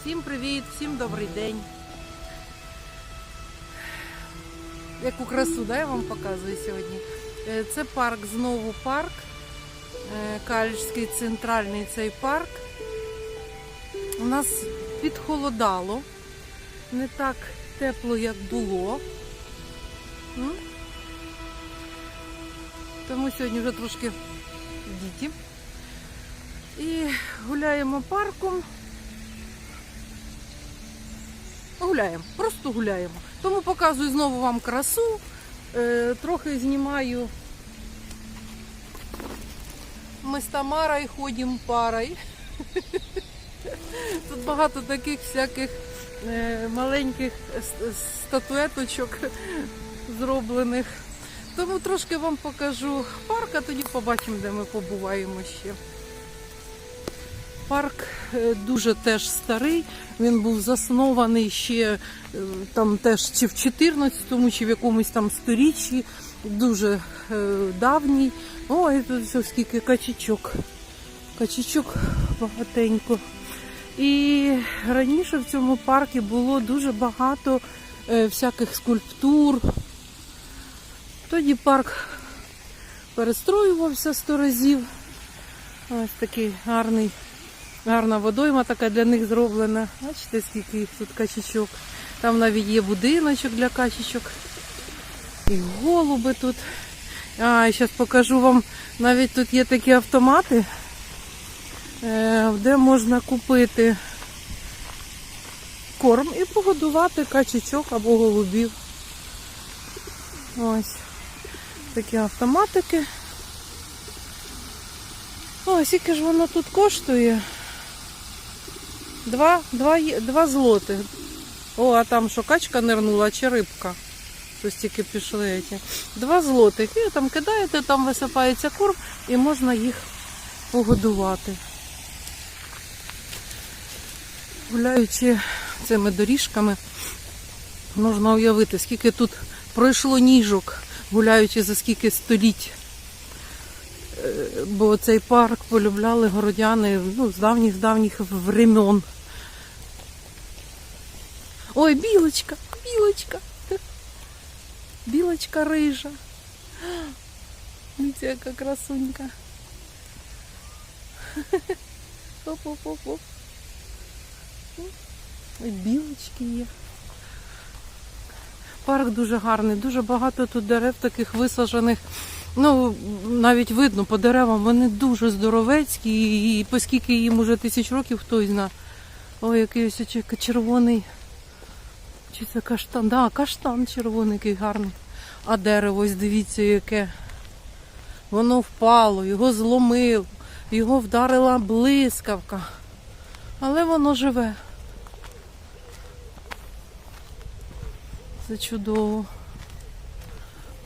Всім привіт, всім добрий день. Яку красу, да, я вам показую сьогодні. Е, Це парк, знову парк. Е, Калічський центральний цей парк. У нас підхолодало. Не так тепло, як було. Тому сьогодні вже трошки діті. І гуляємо парком. Гуляємо, просто гуляємо. Тому показую знову вам красу. Е, трохи знімаю. Ми з Тамарою ходимо парою. Тут багато таких всяких е, маленьких статуеточок зроблених. Тому трошки вам покажу парк, а тоді побачимо, де ми побуваємо ще. Парк е, дуже теж старий. Він був заснований ще е, там теж чи в 14-му, чи в якомусь там сторіччі. Дуже е, давній. Ой, тут все скільки качечок. Качечок багатенько. І раніше в цьому парку було дуже багато всяких скульптур. Тоді парк перестроювався сто разів. Ось такий гарний, гарна водойма така для них зроблена. Бачите, скільки їх тут качечок. Там навіть є будиночок для качечок. І голуби тут. А, і зараз покажу вам, навіть тут є такі автомати, е, де можна купити корм і погодувати качечок або голубів. Ось такі автоматики. О, скільки ж воно тут коштує? Два, два, два злотих. О, а там що, качка нирнула чи рибка? Ось тільки пішли ці. Два злотих. І там кидаєте, там висипається корм і можна їх погодувати. Гуляючи цими доріжками, можна уявити, скільки тут пройшло ніжок, гуляючи за скільки століть. Е, Бо цей парк полюбляли городяни ну, з давніх-давніх времен. Ой, білочка, білочка. Білочка рижа. Дивіться, яка красунька. Оп-оп-оп-оп. Ой, білочки є. Парк дуже гарний, дуже багато тут дерев таких висаджених. Ну, навіть видно по деревам, вони дуже здоровецькі, і, і їм уже тисяч років, хтось зна. Ой, який ось червоний. Чи каштан? Да, каштан червоний, який гарний. А дерево, ось дивіться, яке. Воно впало, його зломило, його вдарила блискавка. Але воно живе. Це чудово.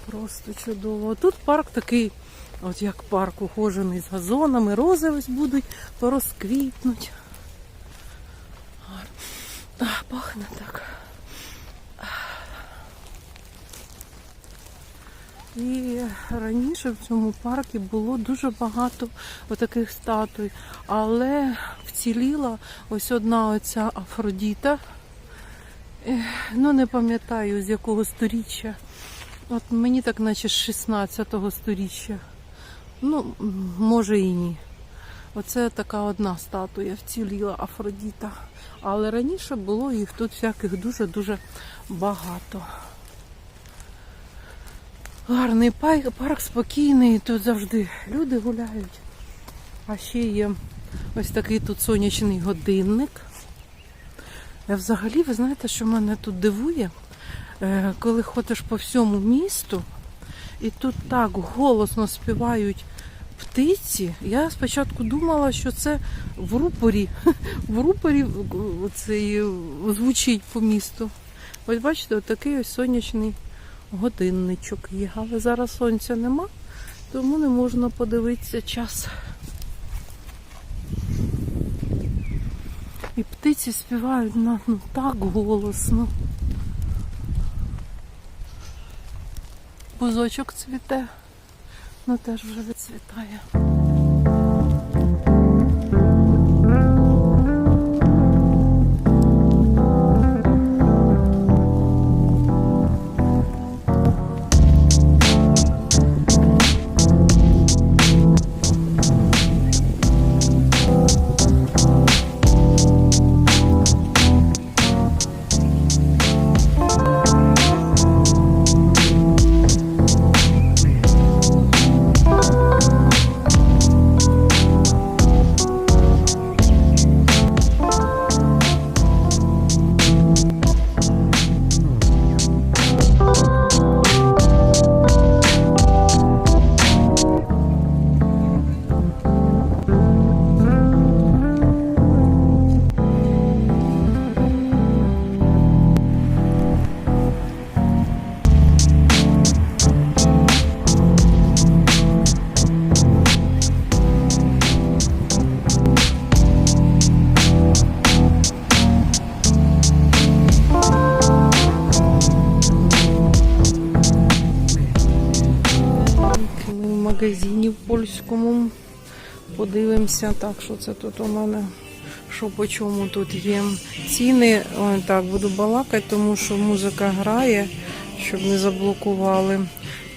Просто чудово. Тут парк такий, от як парк ухожений з газонами, рози ось будуть порозквітнуть. Гарно. А, пахне так. І раніше в цьому парку було дуже багато таких статуй, але вціліла ось одна оця Афродіта. Ну, не пам'ятаю з якого сторіччя. От мені так, наче з 16-го сторіччя. Ну, може і ні. Оце така одна статуя вціліла Афродіта. Але раніше було їх тут всяких дуже-дуже багато. Гарний парк спокійний, тут завжди люди гуляють. А ще є ось такий тут сонячний годинник. Е, Взагалі, ви знаєте, що мене тут дивує, Е, коли ходиш по всьому місту, і тут так голосно співають птиці. Я спочатку думала, що це в рупорі, в рупорі звучить по місту. Ось бачите, отакий ось сонячний годинничок є. Але зараз сонця нема, тому не можна подивитися час. І птиці співають на ну, так голосно. Бузочок цвіте, ну теж вже відцвітає. Подивимося. Так, що це тут у мене? Що по чому тут є? Ціни, ой, так, буду балакати, тому що музика грає, щоб не заблокували.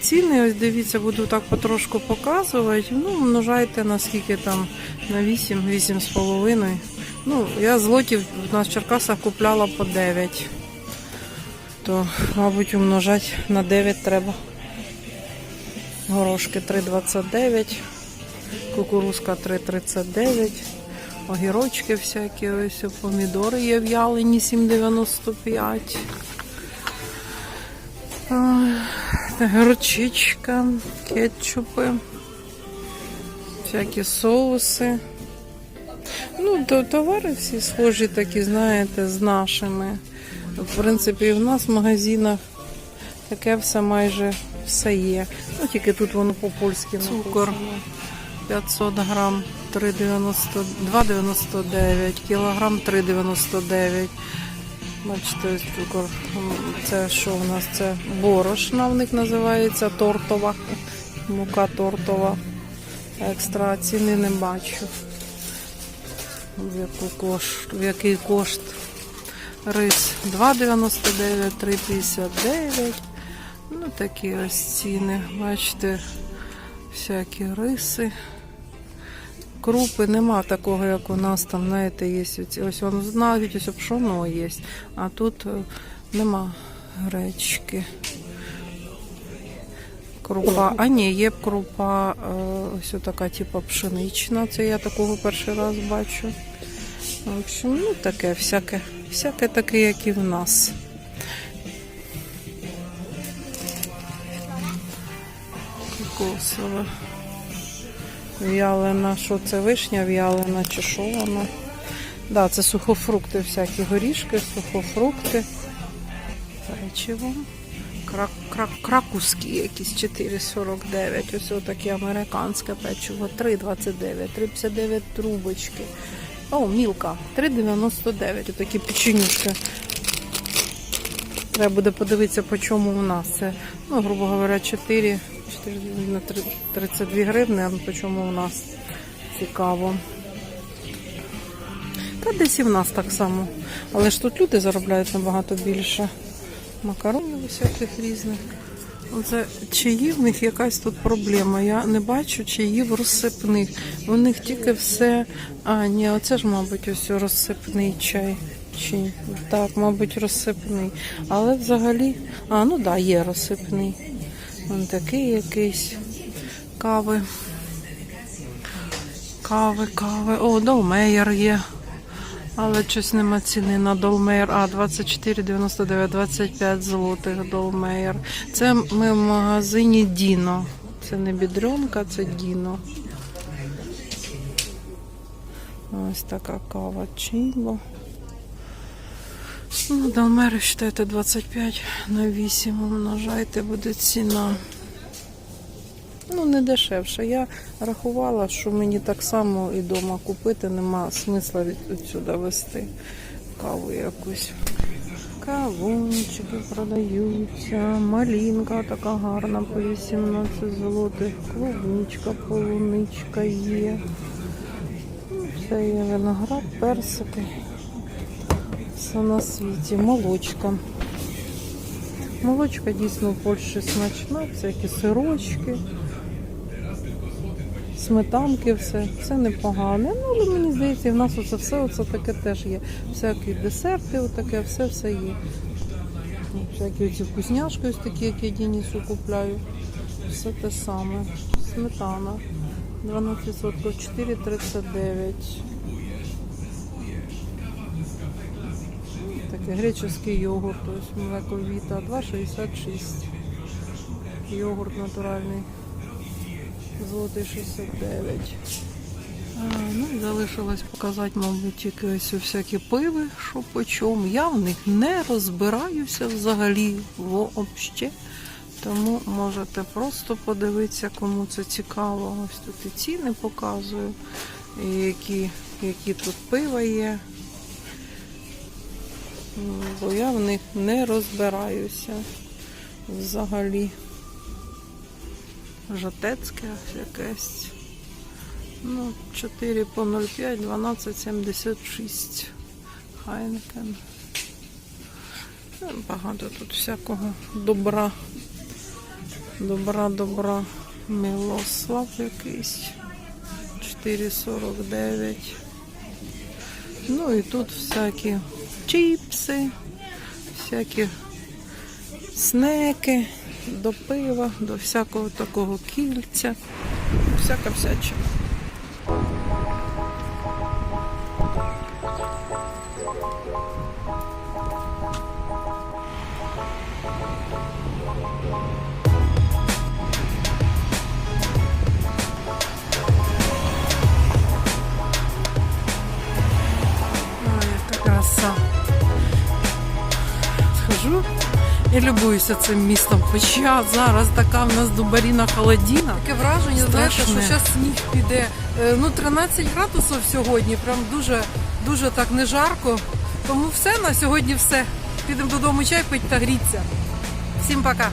Ціни, ось дивіться, буду так потрошку показувати. Ну, множайте на скільки там, на 8, 8 з половиною. Ну, я злотів у нас в Черкасах купляла по 9. То, мабуть, умножати на 9 треба. Горошки 3,29, кукурузка 3,39, огірочки всякі, ось помідори є в'ялені 7,95. Ой, Горчичка, кетчупи, всякі соуси. Ну, то товари всі схожі такі, знаєте, з нашими. В принципі, і в нас в магазинах таке все майже все є. Ну, тільки тут воно по-польськи Цукор 500 грам 3,90 2,99, кілограм 3,99. Бачите. Це що в нас? Це борошна в них називається тортова. Мука тортова. Екстра ціни не бачу. В, яку кошт, в який кошт. Рис 2,99, 3,59. Ну, такі ось ціни. Бачите, всякі риси. Крупи нема такого, як у нас там, знаєте, є. Ось воно навіть ось пшоно є. А тут е, нема гречки. Крупа. А ні, є крупа е, ось така, типу пшенична. Це я такого перший раз бачу. В общем, ну таке, всяке, всяке таке, як і в нас. Кокосове. В'ялена, що це вишня в'ялена чи що воно? Да, це сухофрукти, всякі горішки, сухофрукти. Печиво. Крак, крак, кракуські якісь 4,49. Ось отаке американське печиво. 3,29, 3,59 трубочки. О, мілка. 3,99. Отакі печенюшки. Треба буде подивитися, по чому у нас це. Ну, грубо говоря, 4, 4 на 32 гривни, а по чому у нас цікаво. Та десь і в нас так само. Але ж тут люди заробляють набагато більше. Макаронів усяких різних. Оце чаї в них якась тут проблема. Я не бачу чаїв розсипних. У них тільки все. А, ні, оце ж, мабуть, ось розсипний чай. Чи так, мабуть, розсипний. Але взагалі. А, ну так, да, є розсипний. Він такий якийсь кави. Кави, кави. О, Долмеєр є. Але щось нема ціни на Долмеєр. А, 24,99, 25 злотих Долмеєр. Це ми в магазині Діно. Це не бідрюнка, це Діно. Ось така кава Чімбо. Ну, Долмери, вважайте, 25 на 8 умножайте, буде ціна. Ну, не дешевше. Я рахувала, що мені так само і вдома купити, нема смисла від сюди вести каву якусь. Кавунчики продаються, малинка така гарна по 18 злотих, клубничка, полуничка є. Ну, Все є виноград, персики. Все на світі. Молочка. Молочка дійсно в Польщі смачна, всякі сирочки, сметанки, все, все непогане. Ну, але мені здається, в нас оце все оце таке теж є. Всякі десерти, отаке, все все є. Всякі оці вкусняшки, ось такі, які я Дінісу купляю. Все те саме. Сметана. 12%, 4,39. Греческий йогурт, ось млеко Віта, 2,66. Йогурт натуральний. Золотий 69. А, ну, залишилось показати, мабуть, тільки ось всякі пиви, що по чому. Я в них не розбираюся взагалі вообще. Тому можете просто подивитися, кому це цікаво. Ось тут і ціни показую, і які, які тут пива є. Бо я в них не розбираюся взагалі. Жатецьке якесь. Ну, 4 по 0,5, 12,76. Хайнекен. Багато тут всякого добра. Добра, добра. Милослав якийсь. 4,49. Ну і тут всякі чіпси, всякі снеки, до пива, до всякого такого кільця. Всяка всячина. І любуюся цим містом. Хоча зараз така в нас дубаріна холодіна. Таке враження, знаєте, що зараз сніг піде. Е, Ну, 13 градусів сьогодні, прям дуже, дуже так не жарко. Тому все на сьогодні все. Підемо додому чай пить та гріться. Всім пока.